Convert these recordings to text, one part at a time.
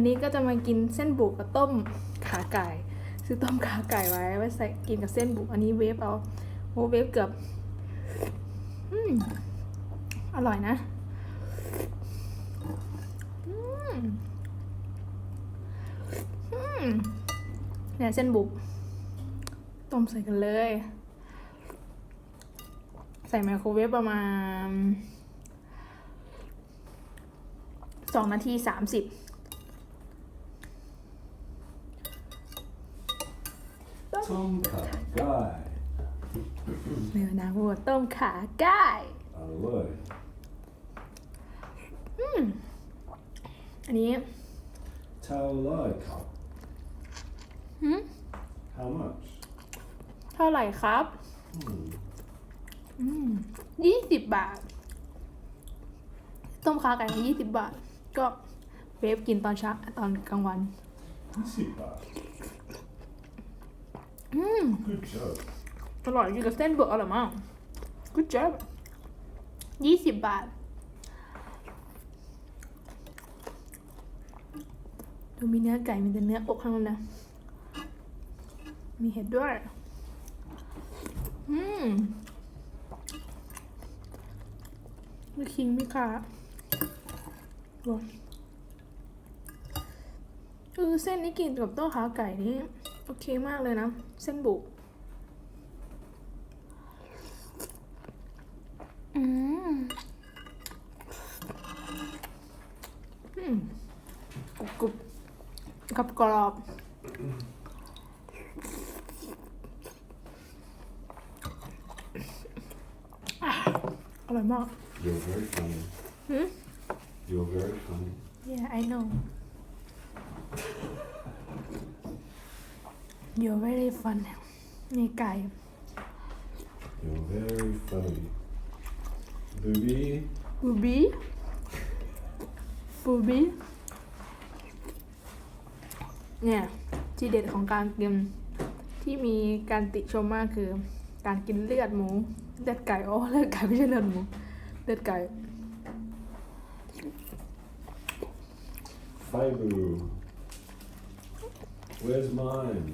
วันนี้ก็จะมากินเส้นบุกกับต้มขาไก่ซื้อต้มขาไก่ไว้ไว้ใส่กินกับเส้นบุกอันนี้เวฟเอาโอ้เวฟเกือบอืมอร่อยนะอืมอืมเนี่ยเส้นบุกต้มใส่กันเลย ใส่ไมโครเวฟประมาณสองนาทีสามสิบ Tom Guy. เนื้อนาวัวต้มขาไก่ Hello. อันนี้ Tell lie cup. หืม How much? เท่าไหร่ครับ Hmm. ยี่สิบบาท ต้มขาไก่ยี่สิบบาท ก็เวฟกินตอนเช้าตอนกลางวัน Easy bad. อืม Good job. อร่อยกินกับเส้นเบอร์อร่อยมาก good job ยี่สิบบาท ดูมีเนื้อไก่มีแต่เนื้ออกข้างในนะ มีเห็ดด้วย อืมมีคิงมีขาว้าวเออเส้นนี้กินกับต้มขาไก่นี่ โอเคมากเลยนะ เส้นบุกอืมอืมกรุบกรุบกับกรอบอะอร่อยมาก You're very funny. Hmm? You're very funny. yeah I know you're very fun นี่ไก่ You're very funny. Booby. ฟูบี้ฟูบี้เนี่ยที่เด็ดของการกินที่มีการติชมมากคือ การกินเลือดหมู เลือดไก่โอ้เลือดไก่ไม่ใช่เลือดหมู เลือดไก่ Fabu. Where's mine?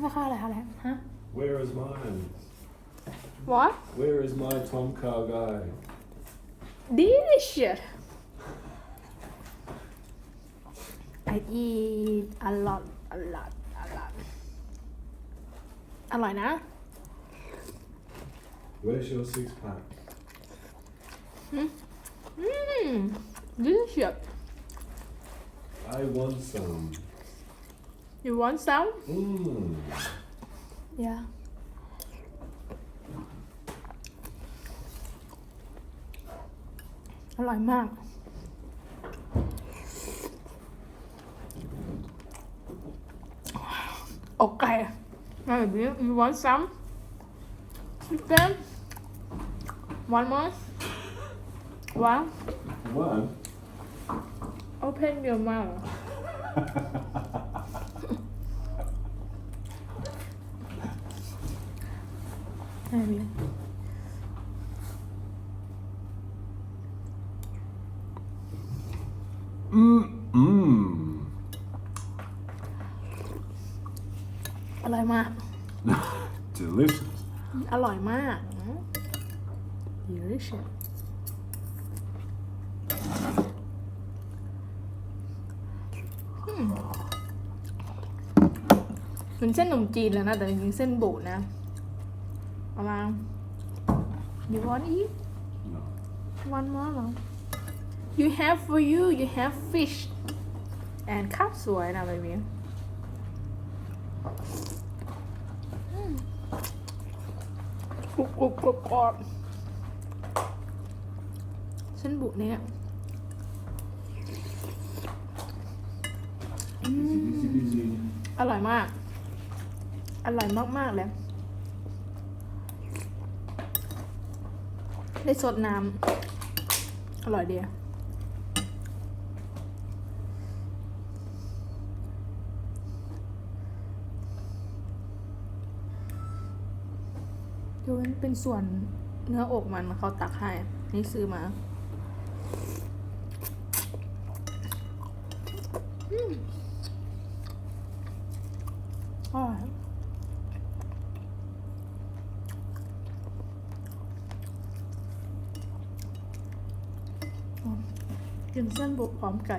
ไม่ค่าอะไรอะไรฮะ Where is mine? what Where is my Tom Car guy? delicious I eat a lot a lot a lot อร่อยนะ Where's your six pack? อืม delicious I want some. You want some Mmm. yeah อร่อยมากอกไก่มาแบบนี้ you want some chicken one more one One. open your mouth ไหนเบียร์ Mmm. Mmm. อร่อยมาก Delicious. อร่อยมาก delicious อืมเหมือนเส้นขนมจีนเลยนะ แต่จริงๆเส้นบุนะ เอามา you want eat No. one more เหรอ you have for you you have fish and ข้าวสวยนะแบบนี้กรุบกรุบกรุบกรอบเส้นบุเนี่ย Easy, easy, easy. อร่อยมาก อร่อยมากๆเลย ได้สดน้ำ อร่อยดีอะดูมันเป็นส่วนเนื้ออกมันเขาตักให้ นี่ซื้อมาอืมอร่อยอืม กินเส้นบุกพร้อมไก่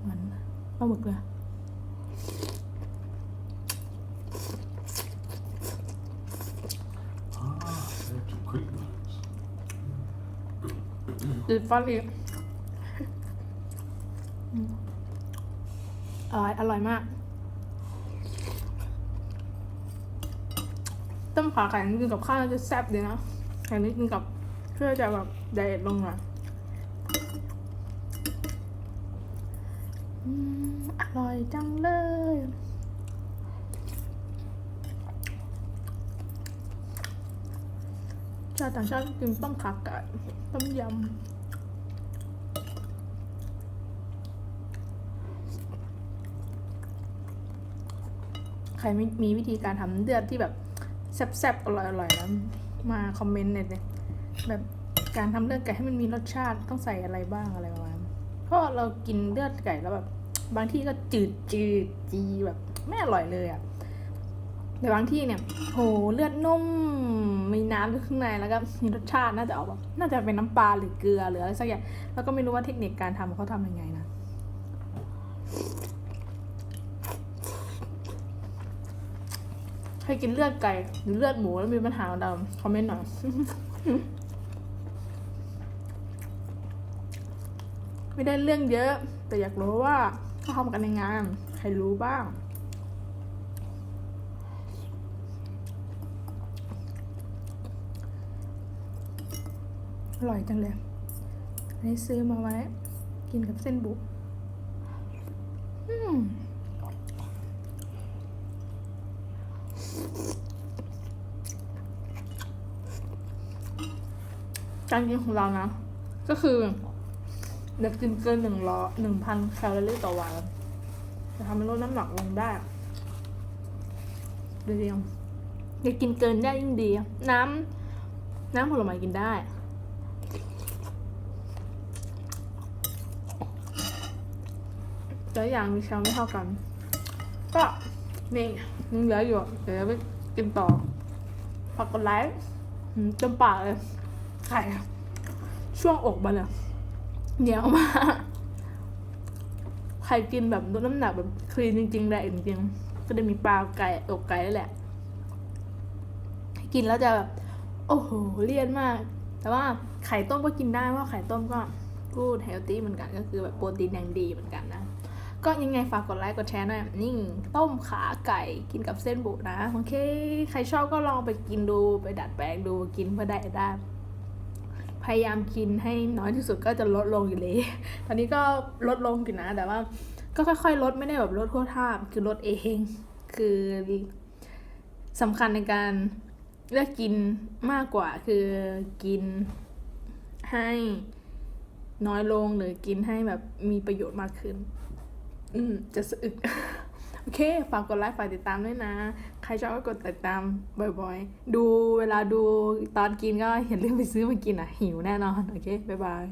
เหมือนปลาหมึกเลย Ah, such a quick ones. ติดฟันอีกอืมอร่อยอร่อยมากต้มขาไก่กินกับข้าวน่าจะแซ่บดีนะไข่นี้กินกับ เพื่อจะแบบไดเอทลงหน่อยอร่อยจังเลย ชาต่างชาติกินต้มขาไก่ต้มยำใครม่มีวิธีการทำเลือดที่แบบแซ่บๆอร่อยๆแล้วมาคอมเมนต์หน่อยเลย แบบการทำเลือดไก่ให้มันมีรสชาติต้องใส่อะไรบ้างอะไรประมาณเพราะเรากินเลือดไก่แล้วแบบ บางที่ก็จืดจืดจีแบบไม่อร่อยเลยอะ่ะแต่บางที่เนี่ยโหเลือดนุ่มมีน้ำอยู่ข้างในแล้วก็มีรสชาติน่าจะออกแบบน่าจะเป็นน้ำปลาหรือเกลือหรืออะไรสักอย่างแล้วก็ไม่รู้ว่าเทคนิคการทำเขาทำยังไงนะใครกินเลือดไก่หรือเลือดหมูแล้วมีปัญหาเราคอมเมนต์หน่อย ไม่ได้เรื่องเยอะ แต่อยากรู้ว่าเขาทำกันยังไงใครรู้บ้าง อร่อยจังเลยอันนี้ซื้อมาไว้ กินกับเส้นบุกอืมการกินของเรานะ ก็คือ ด็กกินเกินหนึ่งร้อหนึ่งพันแคลอรี่ต่อวันจะทำให้ลดน้ำหนักลงได้ดีจังอยากกินเกินได้ยิ่งดี น้ำน้ำผลไม้กินได้ แต่อย่างมีแคลไม่เท่ากัน ก็นี่ยังเหลืออยู่ เดี๋ยวไปกินต่อฝากกดไลค์อืมจนปากเลยไข่ช่วงอกมันอะ เหนียวมากใครกินแบบลดน้ำหนักแบบคลีนจริงๆแหละจริงๆ ก็จะมีปลาไก่อกไก่แหละกินแล้วจะแบบโอ้โหเลี่ยนมาก แต่ว่าไข่ต้มก็กินได้เพราะไข่ต้มก็กูดเฮลตี้เหมือนกันก็คือแบบโปรตีนอย่างดีเหมือนกันนะ ก็ยังไงฝากกดไลค์กดแชร์หน่อยนี่ต้มขาไก่กินกับเส้นบุนะโอเค ใครชอบก็ลองไปกินดูไปดัดแปลงดูกินเพื่อได้ได้ พยายามกินให้น้อยที่สุดก็จะลดลงอยู่เลย ตอนนี้ก็ลดลงอยู่นะ แต่ว่าก็ค่อยๆ ลดไม่ได้แบบลดโคตรท่าคือลดเอง คือสำคัญในการเลือกกินมากกว่าคือกินให้น้อยลงหรือกินให้แบบมีประโยชน์มากขึ้น อืม จะสะอึก อเค ฝากกดไลค์ ฝากติดตามด้วยนะ ใครชอบก็กดติดตามบ่อยๆ ดูเวลาดูตอนกินก็อย่าลืมไปซื้อมากินอะ หิวแน่นอน โอเค บ๊ายบาย